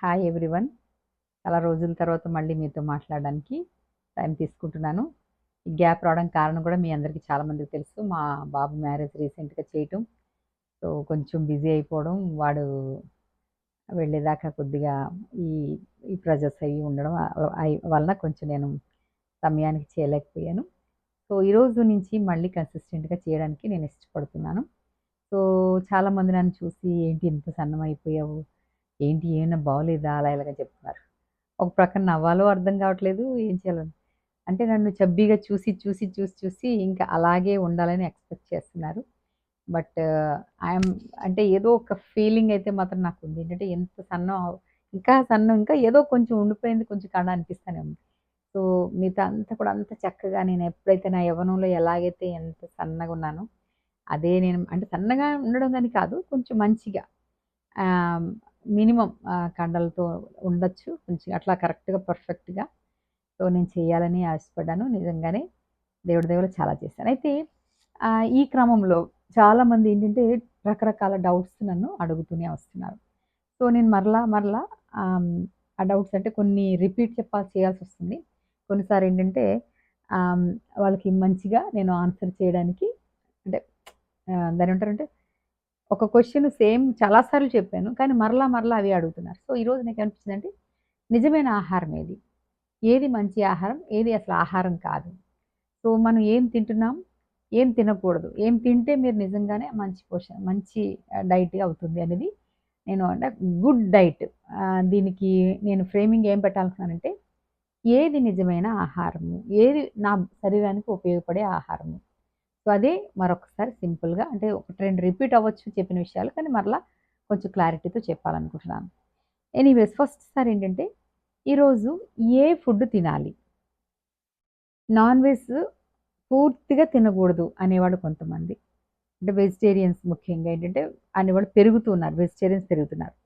Hi everyone. చాలా రోజుల తర్వాత మళ్ళీ మీతో మాట్లాడడానికి టైం తీసుకుంటున్నాను. ఈ గ్యాప్ రావడం కారణం కూడా మీ అందరికీ చాలామందికి తెలుసు. మా బాబు మ్యారేజ్ రీసెంట్గా చేయటం. సో కొంచెం బిజీ అయిపోవడం. వాడు వెళ్ళేదాకా కొద్దిగా ఈ ఈ ప్రజెస్ అవి ఉండడం వలన కొంచెం నేను సమయానికి చేయలేకపోయాను. సో ఈరోజు నుంచి మళ్ళీ కన్సిస్టెంట్గా చేయడానికి నేను ఇష్టపడుతున్నాను. సో చాలామంది నన్ను చూసి ఏంటి ఇంత సన్నం అయిపోయావు ఏంటి ఏమైనా బాగోలేదా? అలా ఇలాగ చెప్తున్నారు. ఒక ప్రక్కన నవ్వాలో అర్థం కావట్లేదు ఏం చేయాలో అంటే నన్ను చబ్బీగా చూసి చూసి చూసి చూసి ఇంకా అలాగే ఉండాలని ఎక్స్పెక్ట్ చేస్తున్నారు. బట్ ఐఎమ్ అంటే ఏదో ఒక ఫీలింగ్ అయితే మాత్రం నాకు ఉంది. ఏంటంటే ఎంత సన్నం ఇంకా సన్నం ఇంకా ఏదో కొంచెం ఉండిపోయింది కొంచెం కన్నా అనిపిస్తూనే ఉంది. సో మిగతా అంతా కూడా అంత చక్కగా నేను ఎప్పుడైతే నా యవనంలో ఎలాగైతే ఎంత సన్నగా ఉన్నానో అదే నేను అంటే సన్నగా ఉండడం కానీ కాదు కొంచెం మంచిగా మినిమం కండలతో ఉండొచ్చు. కొంచెం అట్లా కరెక్ట్గా పర్ఫెక్ట్గా సో నేను చేయాలని ఆశపడ్డాను. నిజంగానే దేవుడి దేవుడు చాలా చేశాను. అయితే ఈ క్రమంలో చాలామంది ఏంటంటే రకరకాల డౌట్స్ నన్ను అడుగుతూనే వస్తున్నారు. సో నేను మరలా మరలా ఆ డౌట్స్ అంటే కొన్ని రిపీట్ చెప్పా చేయాల్సి వస్తుంది. కొన్నిసార్లు ఏంటంటే వాళ్ళకి మంచిగా నేను ఆన్సర్ చేయడానికి అంటే దాని ఏమంటారంటే ఒక క్వశ్చన్ సేమ్ చాలాసార్లు చెప్పాను కానీ మరలా మరలా అవి అడుగుతున్నారు. సో ఈరోజు నాకు అనిపించిందంటే నిజమైన ఆహారం ఏది? ఏది మంచి ఆహారం? ఏది అసలు ఆహారం కాదు. సో మనం ఏం తింటున్నాం? ఏం తినకూడదు? ఏం తింటే మీరు నిజంగానే మంచి పోషణ మంచి డైట్ అవుతుంది అనేది నేను అంటే గుడ్ డైట్ దీనికి నేను ఫ్రేమింగ్ ఏం పెట్టాలనుకున్నానంటే ఏది నిజమైన ఆహారము? ఏది నా శరీరానికి ఉపయోగపడే ఆహారము? సో అదే మరొకసారి సింపుల్గా అంటే ఒకటి రెండు రిపీట్ అవ్వచ్చు చెప్పిన విషయాలు కానీ మరలా కొంచెం క్లారిటీతో చెప్పాలనుకుంటున్నాను. ఎనీవేస్ ఫస్ట్ సారి ఏంటంటే ఈరోజు ఏ ఫుడ్ తినాలి? నాన్ వెజ్ పూర్తిగా తినకూడదు అనేవాడు కొంతమంది. అంటే వెజిటేరియన్స్ ముఖ్యంగా ఏంటంటే అనేవాళ్ళు పెరుగుతున్నారు వెజిటేరియన్స్ పెరుగుతున్నారు.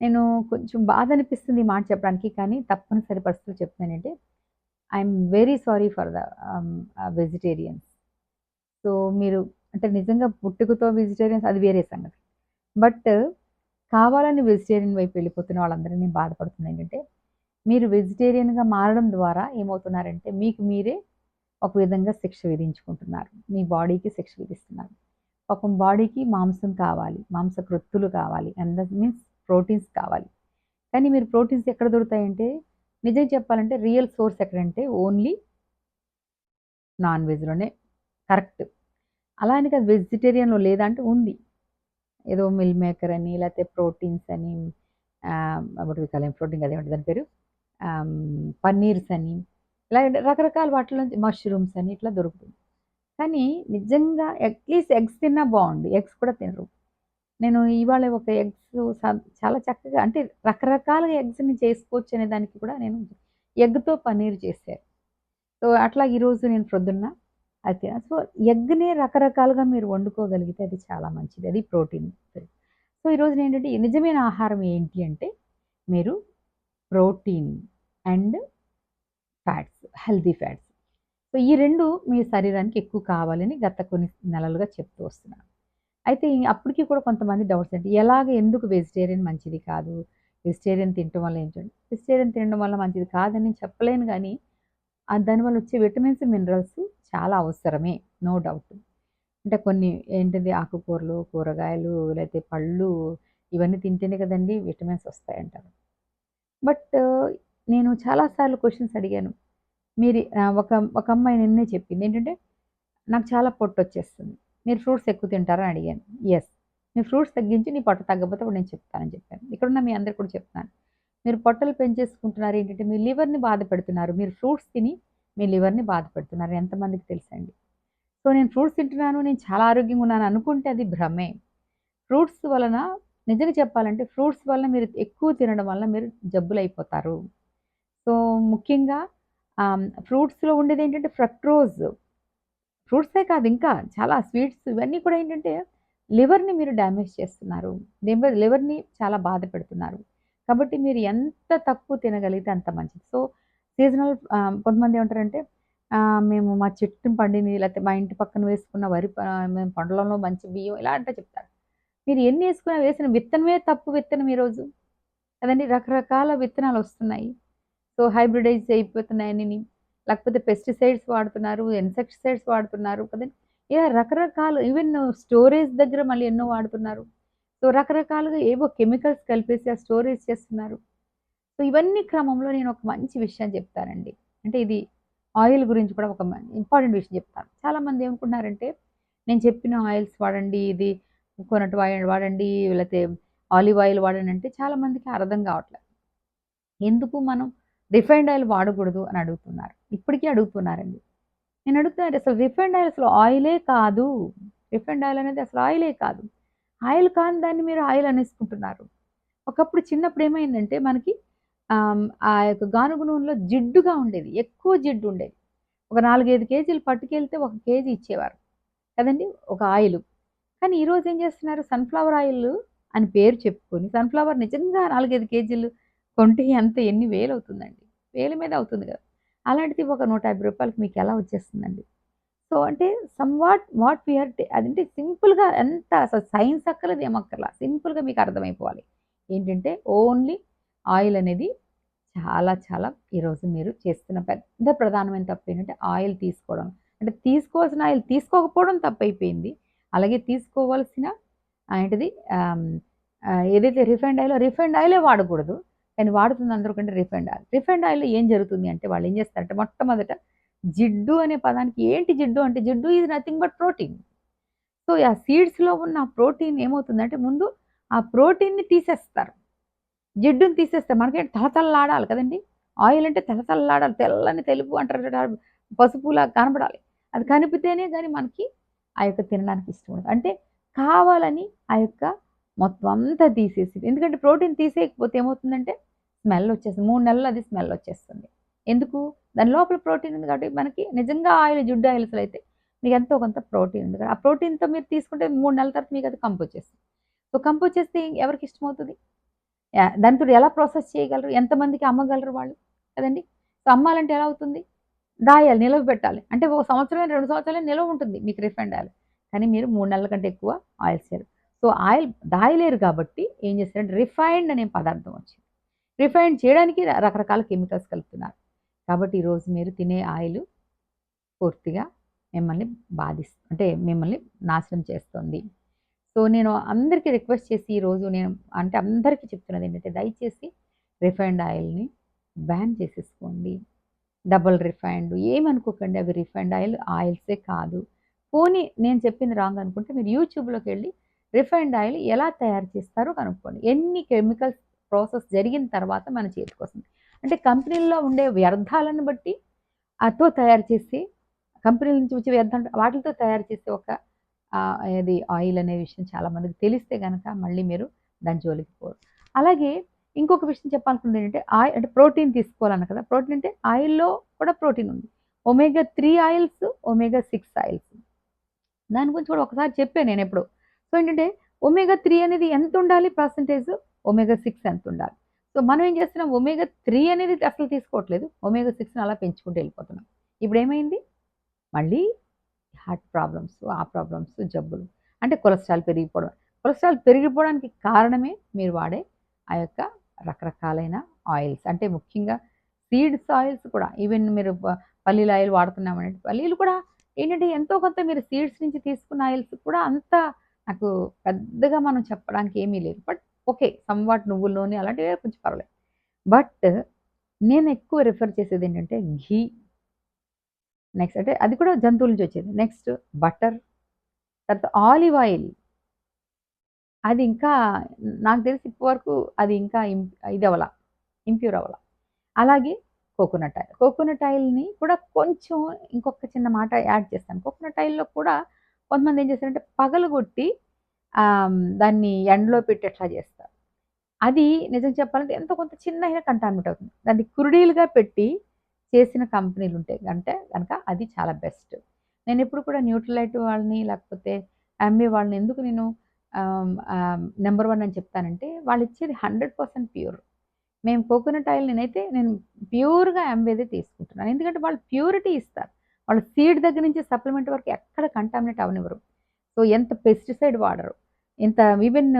నేను కొంచెం బాధ అనిపిస్తుంది ఈ మాట చెప్పడానికి కానీ తప్పనిసరి పరిస్థితులు చెప్తానంటే I'm very sorry for the vegetarians. So మీరు అంటే నిజంగా పుట్టుకతో వెజిటేరియన్స్ అది వేరే సంగతి. బట్ కావాలని వెజిటేరియన్ వైపు వెళ్ళిపోతున్న వాళ్ళందరినీ నేను బాధపడుతుంది ఏంటంటే మీరు వెజిటేరియన్గా మారడం ద్వారా ఏమవుతున్నారంటే మీకు మీరే ఒక విధంగా శిక్ష విధించుకుంటున్నారు. మీ బాడీకి శిక్ష విధిస్తున్నారు. పాపం బాడీకి మాంసం కావాలి మాంసకృత్తులు కావాలి అండ్ దట్ మీన్స్ ప్రోటీన్స్ కావాలి. కానీ మీరు ప్రోటీన్స్ ఎక్కడ దొరుకుతాయంటే నిజం చెప్పాలంటే రియల్ సోర్స్ ఎక్కడంటే ఓన్లీ నాన్ వెజ్లోనే. కరెక్ట్. అలా అని వెజిటేరియన్లో లేదంటే ఉంది. ఏదో మిల్ మేకర్ అని లేకపోతే ప్రోటీన్స్ అని అప్పుడు ప్రోటీన్ అదే దాని పేరు? పన్నీర్స్ అని ఇలా రకరకాల వాటిలో మష్రూమ్స్ అని ఇట్లా దొరుకుతుంది. కానీ నిజంగా అట్లీస్ట్ ఎగ్స్ తిన్నా బాగుంది ఎగ్స్ కూడా తినరు. నేను ఇవాళ ఒక ఎగ్స్ చాలా చక్కగా అంటే రకరకాల ఎగ్స్ని చేసుకోవచ్చు అనే దానికి కూడా నేను ఎగ్తో పన్నీర్ చేశాను సో అట్లా ఈరోజు నేను ప్రొద్దున్న అయితే సో ఎగ్నే రకరకాలుగా మీరు వండుకోగలిగితే అది చాలా మంచిది. అది ప్రోటీన్. సో ఈరోజు ఏంటంటే నిజమైన ఆహారం ఏంటి అంటే మీరు protein and fats healthy fats. So ఈ రెండు మీ శరీరానికి ఎక్కువ కావాలని గత కొన్ని నెలలుగా చెప్తూ వస్తున్నాను. అయితే అప్పటికి కూడా కొంతమంది డౌట్స్ అంటే ఎలాగ ఎందుకు వెజిటేరియన్ మంచిది కాదు? వెజిటేరియన్ తినడం వల్ల ఏంటంటే వెజిటేరియన్ తినడం వల్ల మంచిది కాదని నేను చెప్పలేను కానీ దానివల్ల వచ్చే విటమిన్స్ మినరల్స్ చాలా అవసరమే నో డౌట్. అంటే కొన్ని ఏంటిది ఆకుకూరలు కూరగాయలు లేకపోతే పళ్ళు ఇవన్నీ తింటేనే కదండి విటమిన్స్ వస్తాయంటారు. బట్ నేను చాలాసార్లు క్వశ్చన్స్ అడిగాను. మీరు ఒక ఒక అమ్మాయి నిన్నే చెప్పింది ఏంటంటే నాకు చాలా పొట్టు వచ్చేస్తుంది. మీరు ఫ్రూట్స్ ఎక్కువ తింటారని అడిగాను. ఎస్ మీరు ఫ్రూట్స్ తగ్గించి నీ పొట్ట తగ్గకపోతే నేను చెప్తానని చెప్పాను. ఇక్కడున్న మీ అందరు కూడా చెప్తాను మీరు పొట్టలు పెంచేసుకుంటున్నారు ఏంటంటే మీ లివర్ని బాధ పెడుతున్నారు. మీరు ఫ్రూట్స్ తిని మీ లివర్ని బాధపెడుతున్నారు. ఎంతమందికి తెలుసండి? సో నేను ఫ్రూట్స్ తింటున్నాను నేను చాలా ఆరోగ్యంగా ఉన్నాను అనుకుంటే అది భ్రమే. ఫ్రూట్స్ వలన నిజంగా చెప్పాలంటే ఫ్రూట్స్ వలన మీరు ఎక్కువ తినడం వల్ల మీరు జబ్బులు అయిపోతారు సో ముఖ్యంగా ఫ్రూట్స్లో ఉండేది ఏంటంటే ఫ్రక్ట్రోజ్ ఫ్రూట్సే కాదు ఇంకా చాలా స్వీట్స్ ఇవన్నీ కూడా ఏంటంటే లివర్ని మీరు డ్యామేజ్ చేస్తున్నారు. లివర్ లివర్ని చాలా బాధ పెడుతున్నారు. కాబట్టి మీరు ఎంత తక్కువ తినగలిగితే అంత మంచిది. సో సీజనల్ కొంతమంది ఏమంటారంటే మేము మా చెట్టు పండిని లేకపోతే మా ఇంటి పక్కన వేసుకున్న వరి మేము పండ్లలో మంచి బియ్యం ఇలా అంటే చెప్తారు. మీరు ఎన్ని వేసుకున్నా వేసిన విత్తనమే తప్పు విత్తనం ఈరోజు. కదండి రకరకాల విత్తనాలు వస్తున్నాయి. సో హైబ్రిడైజ్ అయిపోతున్నాయని లేకపోతే పెస్టిసైడ్స్ వాడుతున్నారు ఇన్సెక్టిసైడ్స్ వాడుతున్నారు కదండి ఇలా రకరకాలు ఈవెన్ స్టోరేజ్ దగ్గర మళ్ళీ ఎన్నో వాడుతున్నారు. సో రకరకాలుగా ఏవో కెమికల్స్ కలిపేసి ఆ స్టోరేజ్ చేస్తున్నారు. సో ఇవన్నీ క్రమంలో నేను ఒక మంచి విషయం చెప్తానండి. అంటే ఇది ఆయిల్ గురించి కూడా ఒక ఇంపార్టెంట్ విషయం చెప్తాను. చాలామంది ఏమనుకుంటున్నారంటే నేను చెప్పిన ఆయిల్స్ వాడండి ఇది కొనటి ఆయిల్ వాడండి లేకపోతే ఆలివ్ ఆయిల్ వాడండి అంటే చాలామందికి అర్థం కావట్లేదు. ఎందుకు మనం రిఫైండ్ ఆయిల్ వాడకూడదు అని అడుగుతున్నారు? ఇప్పటికీ అడుగుతున్నారండి. నేను అడుగుతున్నాను అసలు రిఫైండ్ ఆయిల్ అసలు ఆయిలే కాదు. రిఫైండ్ ఆయిల్ అనేది అసలు ఆయిలే కాదు. ఆయిల్ కాని దాన్ని మీరు ఆయిల్ అనేసుకుంటున్నారు. ఒకప్పుడు చిన్నప్పుడు ఏమైందంటే మనకి ఆ యొక్క గానుగు నూనెలో జిడ్డుగా ఉండేది ఎక్కువ జిడ్డు ఉండేది ఒక నాలుగైదు కేజీలు పట్టుకెళ్తే ఒక కేజీ ఇచ్చేవారు కదండి ఒక ఆయిల్. కానీ ఈరోజు ఏం చేస్తున్నారు? సన్ఫ్లవర్ ఆయిల్ అని పేరు చెప్పుకొని సన్ఫ్లవర్ నిజంగా నాలుగైదు కేజీలు కొంటే ఎంత? ఎన్ని వేలు అవుతుందండి? వేల మీద అవుతుంది కదా. అలాంటిది ఒక నూట యాభై రూపాయలకి మీకు ఎలా వచ్చేస్తుందండి? సో అంటే సమ్ వాట్ వాట్ వీఆర్ అదంటే సింపుల్గా ఎంత అసలు సైన్స్ అక్కర్లేదు ఏమక్కర్లా సింపుల్గా మీకు అర్థమైపోవాలి. ఏంటంటే ఓన్లీ ఆయిల్ అనేది చాలా చాలా ఈరోజు మీరు చేస్తున్న పెద్ద ప్రధానమైన తప్పు ఏంటంటే ఆయిల్ తీసుకోవడం. అంటే తీసుకోవాల్సిన ఆయిల్ తీసుకోకపోవడం తప్పు అయిపోయింది అలాగే తీసుకోవాల్సిన ఏంటిది? ఏదైతే రిఫైండ్ ఆయిల్ రిఫైండ్ ఆయిలే వాడకూడదు. కానీ వాడుతుంది అందరూ కంటే రిఫైండ్ ఆయిల్. రిఫైండ్ ఆయిల్ ఏం జరుగుతుంది అంటే వాళ్ళు ఏం చేస్తారంటే మొట్టమొదట జిడ్డు అనే పదానికి ఏంటి జిడ్డు అంటే జిడ్డు is nothing but protein. So ఆ సీడ్స్లో ఉన్న ప్రోటీన్ ఏమవుతుందంటే ముందు ఆ ప్రోటీన్ని తీసేస్తారు. జిడ్డుని తీసేస్తే మనకి తలతల్లాడాలి కదండి. ఆయిల్ అంటే తలతల్లాడాలి తెల్లని తెలుపు అంటారు పసుపులా కనపడాలి అది కనిపితేనే కానీ మనకి ఆ యొక్క తినడానికి ఇష్టం ఉండదు. అంటే కావాలని ఆ యొక్క మొత్తం అంతా తీసేసి ఎందుకంటే ప్రోటీన్ తీసేయకపోతే ఏమవుతుందంటే స్మెల్ వచ్చేస్తుంది. మూడు నెలలు అది స్మెల్ వచ్చేస్తుంది. ఎందుకు? దాని లోపల ప్రోటీన్ ఉంది కాబట్టి మనకి నిజంగా ఆయిల్ జుడ్డు ఆయిల్స్ అయితే మీకు ఎంతో కొంత ప్రోటీన్ ఉంది. కదా ఆ ప్రోటీన్తో మీరు తీసుకుంటే మూడు నెలల తర్వాత మీకు అది కంపు వచ్చేస్తుంది సో కంపు వచ్చేస్తే ఎవరికి ఇష్టమవుతుంది? దాంతో ఎలా ప్రాసెస్ చేయగలరు? ఎంతమందికి అమ్మగలరు వాళ్ళు? కదండి? సో అమ్మాలంటే ఎలా అవుతుంది? దాయాలి నిలవ పెట్టాలి. అంటే ఒక సంవత్సరం రెండు సంవత్సరాలు నిలవ ఉంటుంది మీకు రిఫండ్ ఆయిల్ కానీ మీరు మూడు నెలల కంటే ఎక్కువ ఆయిల్ చేయరు సో ఆయిల్ దాయలేరు కాబట్టి ఏం చేస్తారంటే రిఫైన్డ్ అనే పదార్థం వచ్చింది. రిఫైండ్ చేయడానికి రకరకాల కెమికల్స్ కలుపుతున్నారు. కాబట్టి ఈరోజు మీరు తినే ఆయిల్ పూర్తిగా మిమ్మల్ని బాధిస్తుంది అంటే మిమ్మల్ని నాశనం చేస్తుంది. సో నేను అందరికీ రిక్వెస్ట్ చేసి ఈరోజు నేను అంటే అందరికీ చెప్తున్నది ఏంటంటే దయచేసి రిఫైండ్ ఆయిల్ని బ్యాన్ చేసేసుకోండి. Double refined. ఏమనుకోకండి అవి రిఫైండ్ ఆయిల్ ఆయిల్సే కాదు. పోనీ నేను చెప్పింది రాంగ్ అనుకుంటే మీరు యూట్యూబ్లోకి వెళ్ళి రిఫైండ్ ఆయిల్ ఎలా తయారు చేస్తారో కనుక్కోండి. ఎన్ని కెమికల్స్ ప్రాసెస్ జరిగిన తర్వాత మన చేతికి వస్తుంది. అంటే కంపెనీల్లో ఉండే వ్యర్థాలను బట్టి అతో తయారు చేసి కంపెనీల నుంచి వచ్చే వ్యర్థం వాటితో తయారు చేసే ఒక అది ఏది ఆయిల్ అనే విషయం చాలా మందికి తెలిస్తే కనుక మళ్ళీ మీరు దాని జోలికి పోరు. అలాగే ఇంకొక విషయం చెప్పాలనుకుంది ఏంటంటే ఆయిల్ అంటే ప్రోటీన్ తీసుకోవాలన్న కదా ప్రోటీన్ అంటే ఆయిల్లో కూడా ప్రోటీన్ ఉంది. Omega three oils omega six oils. దాని గురించి కూడా ఒకసారి చెప్పాను నేను ఎప్పుడు. సో ఏంటంటే ఒమేగా త్రీ అనేది ఎంత ఉండాలి పర్సంటేజ్? ఒమేగా సిక్స్ ఎంత ఉండాలి? సో మనం ఏం చేస్తున్నాం ఒమేగా త్రీ అనేది అసలు తీసుకోవట్లేదు. ఒమేగా సిక్స్ని అలా పెంచుకుంటూ వెళ్ళిపోతున్నాం. ఇప్పుడు ఏమైంది? మళ్ళీ హార్ట్ ప్రాబ్లమ్స్ ఆ ప్రాబ్లమ్స్ జబ్బులు అంటే కొలెస్ట్రాల్ పెరిగిపోవడం. కొలెస్ట్రాల్ పెరిగిపోవడానికి కారణమే మీరు వాడే ఆ యొక్క రకరకాలైన ఆయిల్స్. అంటే ముఖ్యంగా సీడ్స్ ఆయిల్స్ కూడా. ఈవెన్ మీరు పల్లీల ఆయిల్ వాడుతున్నామంటే పల్లీలు కూడా ఏంటంటే ఎంతో కొంత మీరు సీడ్స్ నుంచి తీసుకున్న ఆయిల్స్ కూడా అంత నాకు పెద్దగా మనం చెప్పడానికి ఏమీ లేదు. బట్ ఓకే సమ్వాట్ నువ్వుల నూనె అలాంటివి కొంచెం పర్వాలేదు. బట్ నేను ఎక్కువ రిఫర్ చేసేది ఏంటంటే ఘీ. నెక్స్ట్ అంటే అది కూడా జంతువుల నుంచి వచ్చేది. నెక్స్ట్ బటర్ తర్వాత ఆలివ్ ఆయిల్ అది ఇంకా నాకు తెలిసి ఇప్పటి వరకు అది ఇంకా ఇం- ఇది అవ్వాల ఇంప్యూర్ అవ్వాల. అలాగే కోకోనట్ ఆయిల్ కోకోనట్ ఆయిల్ని కూడా కొంచెం ఇంకొక చిన్న మాట యాడ్ చేస్తాను. కోకోనట్ ఆయిల్లో కూడా కొంతమంది ఏం చేస్తారంటే పగలగొట్టి దాన్ని ఎండలో పెట్టి ఎట్లా చేస్తారు. అది నిజం చెప్పాలంటే ఎంతో కొంత చిన్న కంటామినేట్ అవుతుంది. దాన్ని కురుడీలుగా పెట్టి చేసిన కంపెనీలు ఉంటాయి అంటే కనుక అది చాలా బెస్ట్. నేను ఎప్పుడు కూడా న్యూట్రలైట్ వాళ్ళని లేకపోతే ఎంఏ వాళ్ళని ఎందుకు నేను నెంబర్ వన్ అని చెప్తానంటే వాళ్ళు ఇచ్చేది హండ్రెడ్ పర్సెంట్ ప్యూర్. మేము కోకోనట్ ఆయిల్ నేనైతే నేను ప్యూర్గా ఎంవేదే తీసుకుంటున్నాను. ఎందుకంటే వాళ్ళు ప్యూరిటీ ఇస్తారు. వాళ్ళు సీడ్ దగ్గర నుంచి సప్లిమెంట్ వరకు ఎక్కడ కంటామినేట్ అవనివ్వరు. సో ఎంత పెస్టిసైడ్ వాడరు. ఇంత ఈవెన్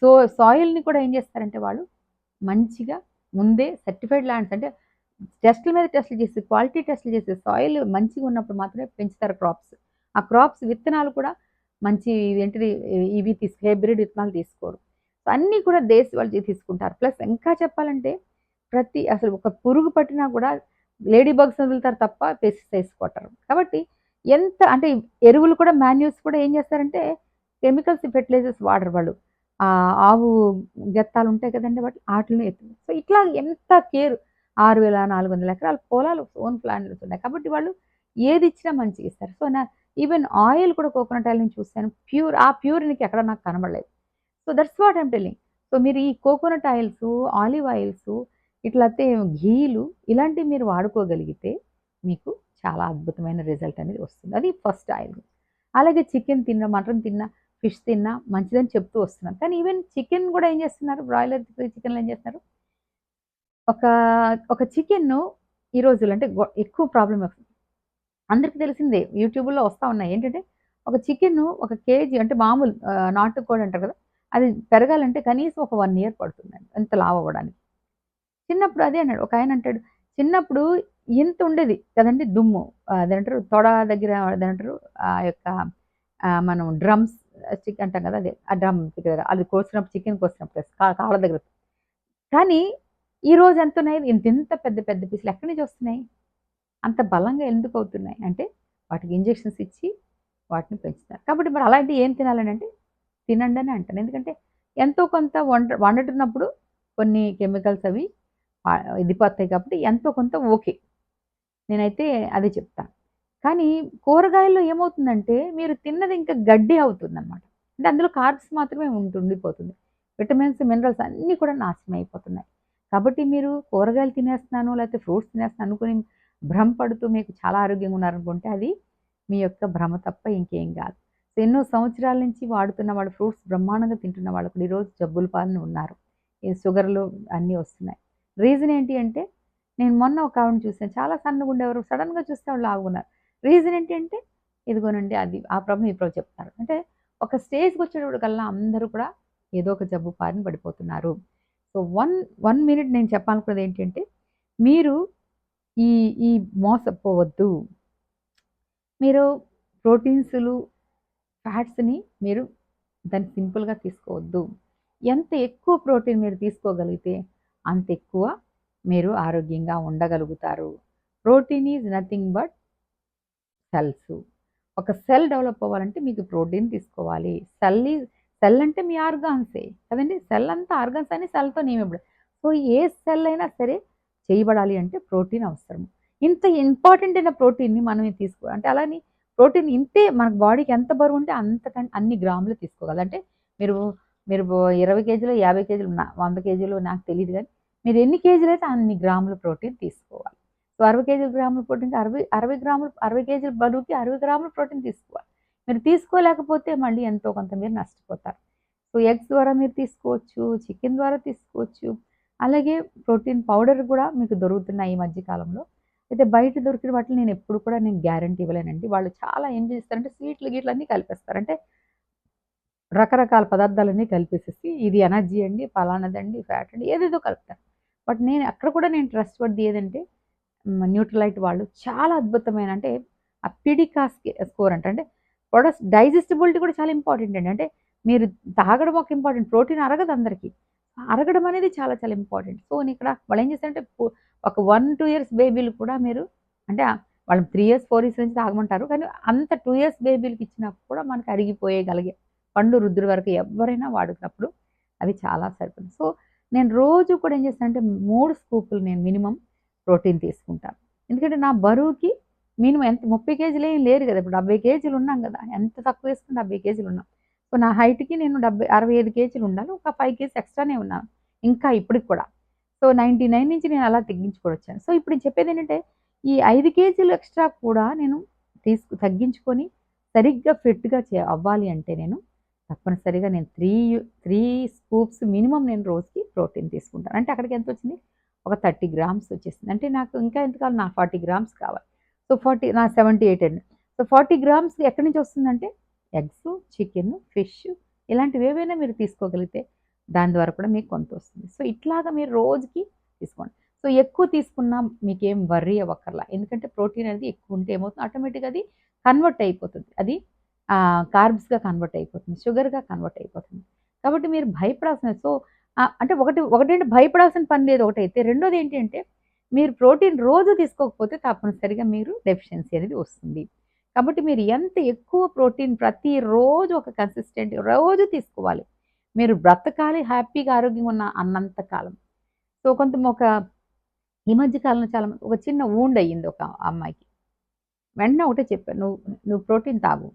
సో సాయిల్ని కూడా ఏం చేస్తారంటే వాళ్ళు మంచిగా ముందే సర్టిఫైడ్ ల్యాండ్స్ అంటే టెస్టుల మీద టెస్టులు చేసి క్వాలిటీ టెస్టులు చేసి సాయిల్ మంచిగా ఉన్నప్పుడు మాత్రమే పెంచుతారు క్రాప్స్. ఆ క్రాప్స్ విత్తనాలు కూడా మంచి ఏంటిది ఇవి తీసు హైబ్రిడ్ విత్తనాలు తీసుకోరు. సో అన్నీ కూడా దేశ వాళ్ళు తీసుకుంటారు. ప్లస్ ఇంకా చెప్పాలంటే ప్రతి అసలు ఒక పురుగు పట్టినా కూడా లేడీ బగ్స్ వదులుతారు తప్ప పెస్టిసైడ్స్ కొట్టరు. కాబట్టి ఎంత అంటే ఎరువులు కూడా మాన్యూస్ కూడా ఏం చేస్తారంటే కెమికల్స్ ఫెర్టిలైజర్స్ వాడరు వాళ్ళు. ఆవు గెత్తాలు ఉంటాయి కదండి వాటి వాటిని ఎత్తు. సో ఇట్లా ఎంత కేర్ ఆరు వేల నాలుగు వందల ఎకరాల పొలాలు ఓన్ ప్లాన్లు ఉన్నాయి. కాబట్టి వాళ్ళు ఏది ఇచ్చినా మంచిగా ఇస్తారు. సో నా ఈవెన్ ఆయిల్ కూడా కోకోనట్ ఆయిల్ నేను చూస్తాను ప్యూర్ ఆ ప్యూర్ ఎక్కడ నాకు కనబడలేదు. So that's what I'm telling so మీరు ఈ కోకోనట్ ఆయిల్స్ ఆలివ్ ఆయిల్స్ ఇట్లయితే ఘీలు ఇలాంటివి మీరు వాడుకోగలిగితే మీకు చాలా అద్భుతమైన రిజల్ట్ అనేది వస్తుంది. అది ఫస్ట్ ఆయిల్. అలాగే చికెన్ తిన్న మటన్ తిన్న ఫిష్ తిన్నా మంచిదని చెప్తూ వస్తున్నారు కానీ ఈవెన్ చికెన్ కూడా ఏం చేస్తున్నారు? బ్రాయిలర్ చికెన్లో ఏం చేస్తున్నారు? ఒక ఒక చికెన్ను ఈ రోజులు అంటే ఎక్కువ ప్రాబ్లం వస్తుంది. అందరికీ తెలిసిందే యూట్యూబ్లో వస్తూ ఉన్నాయి. ఏంటంటే ఒక చికెన్ ఒక కేజీ అంటే మామూలు నాటుకోడి అంటారు కదా అది పెరగాలంటే కనీసం ఒక వన్ ఇయర్ పడుతుందండి అంత లావ్ అవ్వడానికి. చిన్నప్పుడు అదే అన్నాడు ఒక ఆయన అంటాడు చిన్నప్పుడు ఇంత ఉండేది కదండి దుమ్ము అదేంటారు తొడ దగ్గర అదేంటారు ఆ యొక్క మనం డ్రమ్స్ చికెన్ అంటాం కదా అదే ఆ డ్రమ్ అది కోసినప్పుడు చికెన్ కోసినప్పుడు కాళ్ళ దగ్గర. కానీ ఈ రోజు ఎంత ఉన్నాయి ఇంత ఇంత పెద్ద పెద్ద పీసులు ఎక్కడి నుంచి వస్తున్నాయి? అంత బలంగా ఎందుకు అవుతున్నాయి? అంటే వాటికి ఇంజెక్షన్స్ ఇచ్చి వాటిని పెంచుతారు. కాబట్టి మరి అలాంటివి ఏం తినాలని అంటే తినండి అని అంటాను. ఎందుకంటే ఎంతో కొంత వండ వండుతున్నప్పుడు కొన్ని కెమికల్స్ అవి ఇదిపోతాయి కాబట్టి ఎంతో కొంత ఓకే. నేనైతే అదే చెప్తాను. కానీ కూరగాయల్లో ఏమవుతుందంటే మీరు తిన్నది ఇంకా గడ్డి అవుతుంది అనమాట అంటే అందులో కార్బ్స్ మాత్రమే ఉంటుండిపోతుంది. విటమిన్స్ మినరల్స్ అన్నీ కూడా నాశనం అయిపోతున్నాయి. కాబట్టి మీరు కూరగాయలు తినేస్తున్నాను లేకపోతే ఫ్రూట్స్ తినేస్తున్నాను అనుకుని భ్రమపడుతూ మీకు చాలా ఆరోగ్యంగా ఉన్నారనుకుంటే అది మీ యొక్క భ్రమ తప్ప ఇంకేం కాదు. ఎన్నో సంవత్సరాల నుంచి వాడుతున్న వాళ్ళు ఫ్రూట్స్ బ్రహ్మాండంగా తింటున్న వాళ్ళు కూడా ఈరోజు జబ్బుల పాలన ఉన్నారు. ఈ షుగర్లు అన్నీ వస్తున్నాయి. రీజన్ ఏంటి అంటే నేను మొన్న ఒక ఆవిడని చూసాను చాలా సన్నగా ఉండేవారు. సడన్గా చూస్తే వాళ్ళు లాగున్నారు రీజన్ ఏంటి అంటే ఇదిగోనండి అది ఆ ప్రాబ్లం ఈ ప్రాబ్లం చెప్తారు అంటే ఒక స్టేజ్కి వచ్చేటప్పుడు కల్లా అందరూ కూడా ఏదో ఒక జబ్బు పారిన పడిపోతున్నారు. సో వన్ వన్ మినిట్ నేను చెప్పాలనుకున్నది ఏంటంటే మీరు ఈ ఈ మోసపోవద్దు. మీరు ప్రోటీన్స్లు ఫ్యాట్స్ని మీరు దాన్ని సింపుల్గా తీసుకోవద్దు. ఎంత ఎక్కువ ప్రోటీన్ మీరు తీసుకోగలిగితే అంత ఎక్కువ మీరు ఆరోగ్యంగా ఉండగలుగుతారు. Protein is nothing but cells. ఒక సెల్ డెవలప్ అవ్వాలంటే మీకు ప్రోటీన్ తీసుకోవాలి. సెల్ ఈజ్ సెల్ అంటే మీ ఆర్గాన్సే కదండి సెల్ అంతా ఆర్గాన్స్ అని సెల్తో నియమబడి సో ఏ సెల్ అయినా సరే చేయబడాలి అంటే ప్రోటీన్ అవసరం ఇంత ఇంపార్టెంట్ అయిన ప్రోటీన్ని మనం తీసుకో అంటే అలాని ప్రోటీన్ ఇంతే మన బాడీకి ఎంత బరువు ఉంటే అంతకంటే అన్ని గ్రాములు తీసుకోగలరు అంటే మీరు మీరు ఇరవై కేజీలు యాభై కేజీలు వంద కేజీలు నాకు తెలియదు కానీ మీరు ఎన్ని కేజీలు అయితే అన్ని గ్రాముల ప్రోటీన్ తీసుకోవాలి. సో అరవై కేజీల గ్రాముల ప్రోటీన్కి అరవై అరవై గ్రాములు అరవై కేజీల బరువుకి అరవై గ్రాముల ప్రోటీన్ తీసుకోవాలి. మీరు తీసుకోలేకపోతే మళ్ళీ ఎంతో కొంత మీరు నష్టపోతారు. సో ఎగ్స్ ద్వారా మీరు తీసుకోవచ్చు చికెన్ ద్వారా తీసుకోవచ్చు అలాగే ప్రోటీన్ పౌడర్ కూడా మీకు దొరుకుతున్నాయి ఈ మధ్యకాలంలో అయితే బయట దొరికిన వాటిని నేను ఎప్పుడు కూడా నేను గ్యారంటీ ఇవ్వలేనండి. వాళ్ళు చాలా ఏం చేస్తారంటే స్వీట్లు గీట్లు అన్నీ కలిపేస్తారు. అంటే రకరకాల పదార్థాలన్నీ కలిపేసేసి ఇది ఎనర్జీ అండి ఫలానదండి ఫ్యాట్ అండి ఏదేదో కలుపుతారు. బట్ నేను అక్కడ కూడా నేను ట్రస్ట్ పడ్డది ఏదంటే న్యూట్రలైట్ వాళ్ళు చాలా అద్భుతమైన అంటే ఆ పిడికా స్కోర్ అంట అంటే ప్రొడక్ట్స్ డైజెస్టిబిలిటీ కూడా చాలా ఇంపార్టెంట్ అండి. అంటే మీరు తాగడం ఒక ఇంపార్టెంట్ ప్రోటీన్ అరగదు అందరికీ. అరగడం అనేది చాలా చాలా ఇంపార్టెంట్. సో నేను ఇక్కడ వాళ్ళు ఏం చేస్తారంటే ఒక వన్ టూ ఇయర్స్ బేబీలు కూడా మీరు అంటే వాళ్ళు త్రీ ఇయర్స్ ఫోర్ ఇయర్స్ నుంచి తాగమంటారు. కానీ అంత టూ ఇయర్స్ బేబీలకి ఇచ్చినప్పుడు కూడా మనకి అరిగిపోయేయగలిగే పండు రుద్దుల వరకు ఎవరైనా వాడుకున్నప్పుడు అది చాలా సరిపోతుంది. సో నేను రోజు కూడా ఏం చేస్తానంటే మూడు స్కూపులు నేను మినిమం ప్రోటీన్ తీసుకుంటాను. ఎందుకంటే నా బరువుకి మినిమం ఎంత ముప్పై కేజీలు ఏం లేరు కదా. ఇప్పుడు డెబ్బై కేజీలు ఉన్నాం కదా. ఎంత తక్కువ వేసుకుని డెబ్బై కేజీలు ఉన్నాం. సో నా హైట్కి నేను డెబ్బై అరవై ఐదు కేజీలు ఉండాలి. ఒక ఫైవ్ కేజీ ఎక్స్ట్రానే ఉన్నాను. ఇంకా ఇప్పటికి కూడా. సో నైంటీ నైన్ నుంచి నేను అలా తగ్గించుకొని వచ్చాను సో ఇప్పుడు నేను చెప్పేది ఏంటంటే ఈ ఐదు కేజీలు ఎక్స్ట్రా కూడా నేను తీసుకు తగ్గించుకొని సరిగ్గా ఫిట్గా చే అవ్వాలి అంటే నేను తప్పనిసరిగా నేను త్రీ త్రీ స్కూప్స్ మినిమం నేను రోజుకి ప్రోటీన్ తీసుకుంటాను. అంటే అక్కడికి ఎంత వచ్చింది? ఒక థర్టీ గ్రామ్స్ వచ్చేసింది. అంటే నాకు ఇంకా ఎంత కావాలి నా ఫార్టీ గ్రామ్స్ కావాలి. సో ఫార్టీ నా సెవెంటీ ఎయిట్ అండి. సో ఫార్టీ గ్రామ్స్ ఎక్కడి నుంచి వస్తుందంటే ఎగ్స్ చికెన్ ఫిష్ ఇలాంటివి ఏవైనా మీరు తీసుకోగలిగితే దాని ద్వారా కూడా మీకు కొంత వస్తుంది. సో ఇట్లాగా మీరు రోజుకి తీసుకోండి. సో ఎక్కువ తీసుకున్నా మీకేం వర్రీ అవ్వక్కర్లా. ఎందుకంటే ప్రోటీన్ అనేది ఎక్కువ ఉంటే ఏమవుతుంది? ఆటోమేటిక్గా అది కన్వర్ట్ అయిపోతుంది. అది కార్బ్స్గా కన్వర్ట్ అయిపోతుంది. షుగర్గా కన్వర్ట్ అయిపోతుంది. కాబట్టి మీరు భయపడాల్సిన సో అంటే ఒకటి ఒకటి భయపడాల్సిన పని లేదు ఒకటైతే. రెండోది ఏంటి అంటే మీరు ప్రోటీన్ రోజు తీసుకోకపోతే తప్పనిసరిగా మీరు డెఫిషియన్సీ అనేది వస్తుంది. కాబట్టి మీరు ఎంత ఎక్కువ ప్రోటీన్ ప్రతిరోజు ఒక కన్సిస్టెంట్ రోజు తీసుకోవాలి. మీరు బ్రతకాలి హ్యాపీగా ఆరోగ్యంగా ఉన్న అన్నంత కాలం. సో కొంత ఒక ఈ మధ్య కాలంలో చాలా ఒక చిన్న ఊండ్ అయ్యింది ఒక అమ్మాయికి. వెంటనే ఒకటే చెప్పాను నువ్వు నువ్వు ప్రోటీన్ తాగు.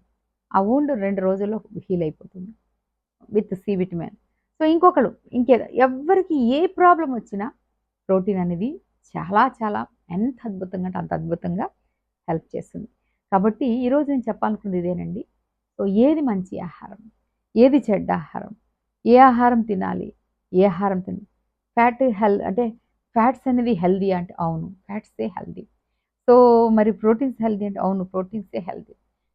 ఆ ఊండ్ రెండు రోజుల్లో హీల్ అయిపోతుంది విత్ సి విటమిన్. సో ఇంకొకరు ఇంకే ఎవరికి ఏ ప్రాబ్లం వచ్చినా ప్రోటీన్ అనేది చాలా చాలా ఎంత అద్భుతంగా అంటే అంత అద్భుతంగా హెల్ప్ చేస్తుంది. కాబట్టి ఈరోజు నేను చెప్పాలనుకున్నది ఇదేనండి. సో ఏది మంచి ఆహారం? ఏది చెడ్డ ఆహారం? ఏ ఆహారం తినాలి? ఏ ఆహారం తినాలి ఫ్యాట్ హెల్ అంటే ఫ్యాట్స్ అనేది హెల్దీ అంటే అవును ఫ్యాట్సే హెల్దీ. సో మరి ప్రోటీన్స్ హెల్దీ అంటే అవును ప్రోటీన్సే హెల్దీ.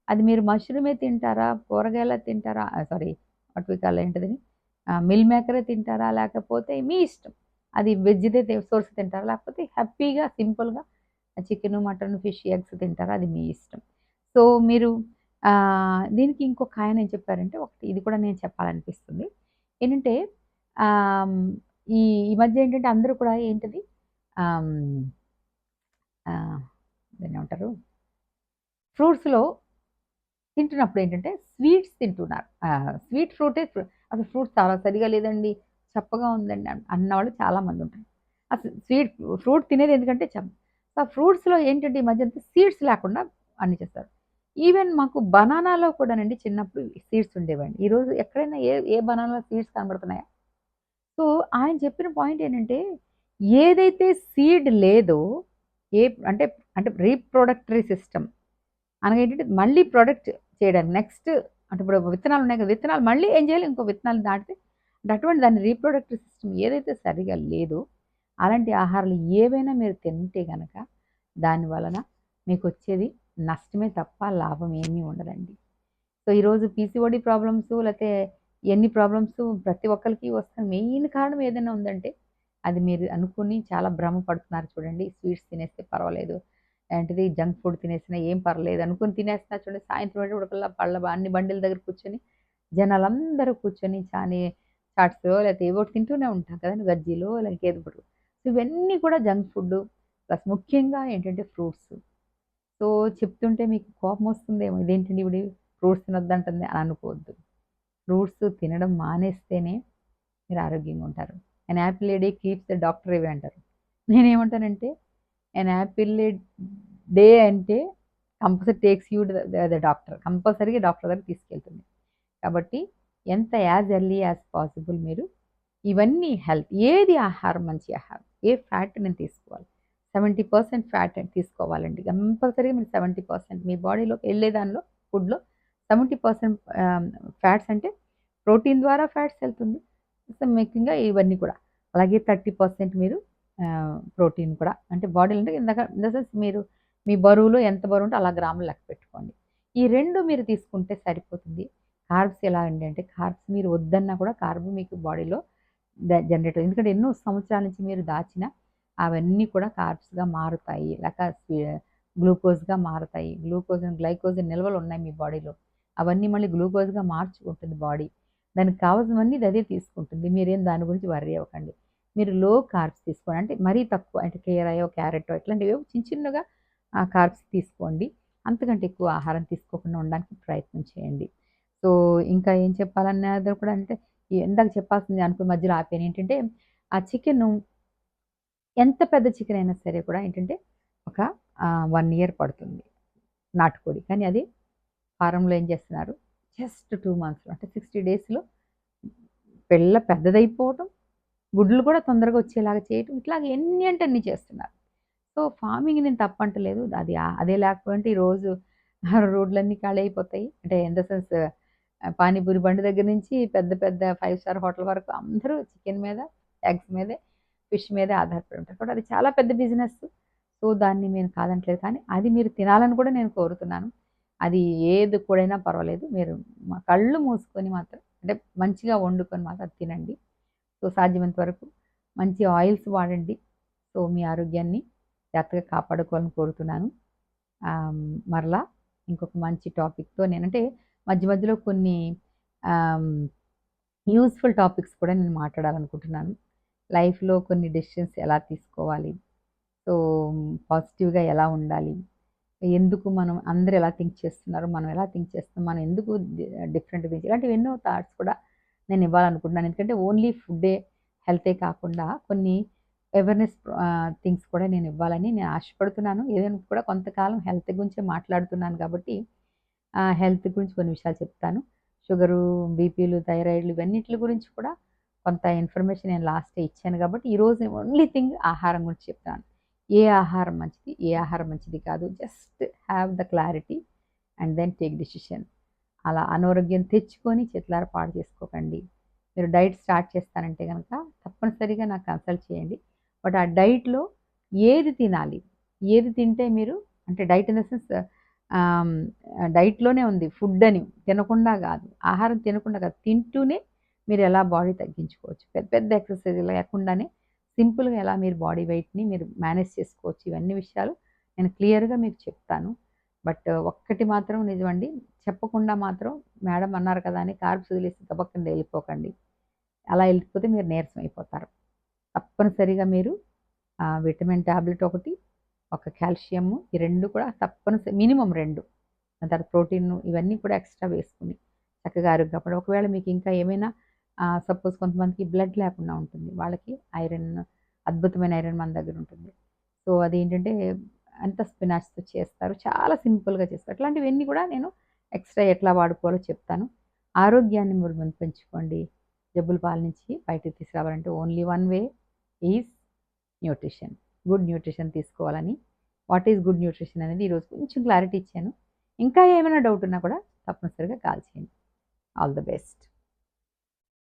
అది మీరు మష్రూమే తింటారా? కూరగాయల తింటారా? సారీ అటువికాల ఏంటిదని? మిల్ మేకరే తింటారా? లేకపోతే మీ ఇష్టం? అది వెజ్దే సోర్స్ తింటారా? లేకపోతే హ్యాపీగా సింపుల్గా చికెన్ మటన్ ఫిష్ ఎగ్స్ తింటారా? అది మీ ఇష్టం. సో మీరు దీనికి ఇంకొక ఆయన ఏం చెప్పారంటే ఒకటి ఇది కూడా నేను చెప్పాలనిపిస్తుంది. ఏంటంటే ఈ ఈ మధ్య ఏంటంటే అందరూ కూడా ఏంటిది? ఆమ్, దాన్ని ఏమంటారు? ఫ్రూట్స్లో తింటున్నప్పుడు ఏంటంటే స్వీట్స్ తింటున్నారు. స్వీట్ ఫ్రూటే అసలు ఫ్రూట్స్ చాలా సరిగా లేదండి. చప్పగా ఉందండి. అన్న- అన్నవాళ్ళు చాలామంది ఉంటారు అసలు స్వీట్ ఫ్రూట్ తినేది ఎందుకంటే చప్ప సో ఆ ఫ్రూట్స్లో ఏంటంటే ఈ మధ్య సీడ్స్ లేకుండా అన్ని చేస్తారు. ఈవెన్ మాకు బనానాలో కూడానండి చిన్నప్పుడు సీడ్స్ ఉండేవండి. ఈరోజు ఎక్కడైనా ఏ ఏ బనానాలో సీడ్స్ కనబడుతున్నాయా? సో ఆయన చెప్పిన పాయింట్ ఏంటంటే ఏదైతే సీడ్ లేదో ఏ అంటే అంటే రీప్రొడక్టరీ సిస్టమ్ అనగా ఏంటంటే మళ్ళీ ప్రొడక్ట్ చేయడానికి నెక్స్ట్ అంటే ఇప్పుడు విత్తనాలు ఉన్నాయి కదా విత్తనాలు మళ్ళీ ఏం చేయాలి? ఇంకో విత్తనాలు దాటితే అటువంటి దాని రీప్రొడక్టివ్ సిస్టమ్ ఏదైతే సరిగా లేదో అలాంటి ఆహారాలు ఏవైనా మీరు తింటే కనుక దాని వలన మీకు వచ్చేది నష్టమే తప్ప లాభం ఏమీ ఉండదండి. సో ఈరోజు పీసీఓడి ప్రాబ్లమ్స్ లేకపోతే ఎన్ని ప్రాబ్లమ్స్ ప్రతి ఒక్కరికి వస్తున్న మెయిన్ కారణం ఏదైనా ఉందంటే అది మీరు అనుకుని చాలా భ్రమ పడుతున్నారు చూడండి. స్వీట్స్ తినేస్తే పర్వాలేదు. ఏంటిది? జంక్ ఫుడ్ తినేసినా ఏం పర్లేదు. అనుకుని తినేస్తున్నా చూడండి. సాయంత్రం ఉడకల్లా పళ్ళ అన్ని బండిల దగ్గర కూర్చొని జనాలందరూ కూర్చొని చాలా చాట్స్ లేకపోతే ఏవో ఒకటి తింటూనే ఉంటాం కదండి గజ్జీలు లేకపోతే ఏదో ఒకటి. సో ఇవన్నీ కూడా జంక్ ఫుడ్ ప్లస్ ముఖ్యంగా ఏంటంటే ఫ్రూట్స్. సో చెప్తుంటే మీకు కోపం వస్తుందేమో ఇదేంటండి ఇప్పుడు ఫ్రూట్స్ తినొద్దంటుంది అని అనుకోవద్దు. ఫ్రూట్స్ తినడం మానేస్తేనే మీరు ఆరోగ్యంగా ఉంటారు. And apple a day keeps the doctor ఇవి అంటారు. నేనేమంటానంటే అండ్ యాపిల్ డే అంటే compulsory takes you the doctor కంపల్సరీగా డాక్టర్ దగ్గర తీసుకెళ్తుంది. కాబట్టి ఎంత యాజ్ ఎర్లీ యాజ్ పాసిబుల్ మీరు? ఇవన్నీ హెల్త్ ఏది ఆహారం మంచి ఆహారం? ఏ ఫ్యాట్ నేను తీసుకోవాలి? సెవెంటీ పర్సెంట్ ఫ్యాట్ తీసుకోవాలండి. కంపల్సరీగా మీరు సెవెంటీ పర్సెంట్ మీ బాడీలోకి వెళ్ళే దానిలో ఫుడ్లో సెవెంటీ పర్సెంట్ ఫ్యాట్స్ అంటే ప్రోటీన్ ద్వారా ఫ్యాట్స్ వెళ్తుంది. ముఖ్యంగా ఇవన్నీ కూడా. అలాగే థర్టీ పర్సెంట్ మీరు ప్రోటీన్ కూడా. అంటే బాడీలో అంటే ఇందాక ఇన్ ద సెన్స్ మీరు మీ బరువులో ఎంత బరువు ఉంటే అలా గ్రాములు లెక్క పెట్టుకోండి. ఈ రెండు మీరు తీసుకుంటే సరిపోతుంది. కార్బ్స్ ఎలా అండి? అంటే కార్బ్స్ మీరు వద్దన్నా కూడా కార్బ్ మీకు బాడీలో జనరేట్ ఎందుకంటే ఎన్నో సంవత్సరాల నుంచి మీరు దాచిన అవన్నీ కూడా కార్బ్స్గా మారుతాయి. లేక గ్లూకోజ్గా మారుతాయి. గ్లూకోజ్ అండ్ గ్లైకోజ్ నిల్వలు ఉన్నాయి మీ బాడీలో అవన్నీ మళ్ళీ గ్లూకోజ్గా మార్చుకుంటుంది బాడీ దానికి కావాల్సినవన్నీ అదే తీసుకుంటుంది. మీరేం దాని గురించి వర్రీ అవ్వకండి. మీరు లో కార్బ్స్ తీసుకోండి. అంటే మరీ తక్కువ అంటే కేరాయో క్యారెటో ఇట్లాంటివి చిన్న చిన్నగా కార్బ్స్ తీసుకోండి. అంతకంటే ఎక్కువ ఆహారం తీసుకోకుండా ఉండడానికి ప్రయత్నం చేయండి. సో ఇంకా ఏం చెప్పాలన్నది కూడా అంటే ఇందాక చెప్పాల్సింది అనుకుని మధ్యలో ఆపాను. ఏంటంటే ఆ చికెన్ ఎంత పెద్ద చికెన్ అయినా సరే కూడా ఏంటంటే ఒక వన్ ఇయర్ పడుతుంది నాటుకోడి. కానీ అది ఫారంలో ఏం చేస్తున్నారు? జస్ట్ టూ మంత్స్లో అంటే సిక్స్టీ డేస్లో పిల్ల పెద్దదైపోవటం గుడ్లు కూడా తొందరగా వచ్చేలాగా చేయటం ఇట్లాగ ఎన్ని అంటే అన్ని చేస్తున్నారు. సో ఫార్మింగ్ నేను తప్పంటలేదు. అది అదే లేకపోతే ఈరోజు రోడ్లన్నీ ఖాళీ అయిపోతాయి. అంటే ఇన్ ద సెన్స్ పానీపూరి బండి దగ్గర నుంచి పెద్ద పెద్ద ఫైవ్ స్టార్ హోటల్ వరకు అందరూ చికెన్ మీద ఎగ్స్ మీదే ఫిష్ మీదే ఆధారపడి ఉంటారు. కాబట్టి అది చాలా పెద్ద బిజినెస్. సో దాన్ని నేను కాదంటలేదు. కానీ అది మీరు తినాలని కూడా నేను కోరుతున్నాను. అది ఏది కూడైనా పర్వాలేదు. మీరు మా కళ్ళు మూసుకొని మాత్రం అంటే మంచిగా వండుకొని మాత్రం తినండి. సో సాధ్యమైనంత వరకు మంచి ఆయిల్స్ వాడండి. సో మీ ఆరోగ్యాన్ని జాగ్రత్తగా కాపాడుకోవాలని కోరుతున్నాను. మరలా ఇంకొక మంచి టాపిక్తో నేనంటే మధ్య మధ్యలో కొన్ని యూస్ఫుల్ టాపిక్స్ కూడా నేను మాట్లాడాలనుకుంటున్నాను. లైఫ్లో కొన్ని డెసిషన్స్ ఎలా తీసుకోవాలి? సో పాజిటివ్గా ఎలా ఉండాలి? ఎందుకు మనం అందరు ఎలా థింక్ చేస్తున్నారు? మనం ఎలా థింక్ చేస్తున్నాం? మనం ఎందుకు డిఫరెంట్ థింక్ ఇలాంటివి ఎన్నో థాట్స్ కూడా నేను ఇవ్వాలనుకుంటున్నాను. ఎందుకంటే ఓన్లీ ఫుడ్డే హెల్తే కాకుండా కొన్ని అవేర్నెస్ థింగ్స్ కూడా నేను ఇవ్వాలని నేను ఆశపడుతున్నాను. ఏదైనా కూడా కొంతకాలం హెల్త్ గురించే మాట్లాడుతున్నాను కాబట్టి హెల్త్ గురించి కొన్ని విషయాలు చెప్తాను. షుగరు బీపీలు థైరాయిడ్లు ఇవన్నిటి గురించి కూడా కొంత ఇన్ఫర్మేషన్ నేను లాస్ట్ ఇచ్చాను కాబట్టి ఈరోజు ఓన్లీ థింగ్ ఆహారం గురించి చెప్తాను ఏ ఆహారం మంచిది? ఏ ఆహారం మంచిది కాదు? Just have the clarity and then take decision అలా అనారోగ్యం తెచ్చుకొని చేతులార పాడు చేసుకోకండి. మీరు డైట్ స్టార్ట్ చేస్తానంటే కనుక తప్పనిసరిగా నాకు కన్సల్ట్ చేయండి. బట్ ఆ డైట్లో ఏది తినాలి? ఏది తింటే మీరు అంటే డైట్ ఇన్ ద సెన్స్ డైట్లోనే ఉంది. ఫుడ్ అని తినకుండా కాదు. ఆహారం తినకుండా కాదు. తింటూనే మీరు ఎలా బాడీ తగ్గించుకోవచ్చు? పెద్ద పెద్ద ఎక్సర్సైజ్ లేకుండానే సింపుల్గా ఎలా మీరు బాడీ వెయిట్ని మీరు మేనేజ్ చేసుకోవచ్చు? ఇవన్నీ విషయాలు నేను క్లియర్గా మీకు చెప్తాను. బట్ ఒక్కటి మాత్రం నిజమండి. చెప్పకుండా మాత్రం మేడం అన్నారు కదా అని కార్బ్స్ వదిలేసి తప్పకుండా వెళ్ళిపోకండి. అలా వెళ్ళిపోతే మీరు నీరసం అయిపోతారు. తప్పనిసరిగా మీరు విటమిన్ ట్యాబ్లెట్ ఒకటి ఒక కాల్షియం ఈ రెండు కూడా తప్పనిసరి మినిమం రెండు. దాని తర్వాత ప్రోటీన్ ఇవన్నీ కూడా ఎక్స్ట్రా వేసుకుని చక్కగా ఆరోగ్యం కాపాడు ఒకవేళ మీకు ఇంకా ఏమైనా సపోజ్ కొంతమందికి బ్లడ్ లేకుండా ఉంటుంది. వాళ్ళకి ఐరన్ అద్భుతమైన ఐరన్ మన దగ్గర ఉంటుంది. సో అది ఏంటంటే అంత స్పినాచ్తో చేస్తారు? చాలా సింపుల్గా చేస్తారు. అట్లాంటివన్నీ కూడా నేను ఎక్స్ట్రా ఎట్లా వాడుకోవాలో చెప్తాను. ఆరోగ్యాన్ని మీరు ముందు పెంచుకోండి. జబ్బుల పాల నుంచి బయటకు తీసుకురావాలంటే only one way is nutrition. Good nutrition తీసుకోవాలని. వాట్ ఈజ్ గుడ్ న్యూట్రిషన్ అనేది ఈరోజు కొంచెం క్లారిటీ ఇచ్చాను. ఇంకా ఏమైనా డౌట్ ఉన్నా కూడా తప్పనిసరిగా కాల్ చేయండి. All the best.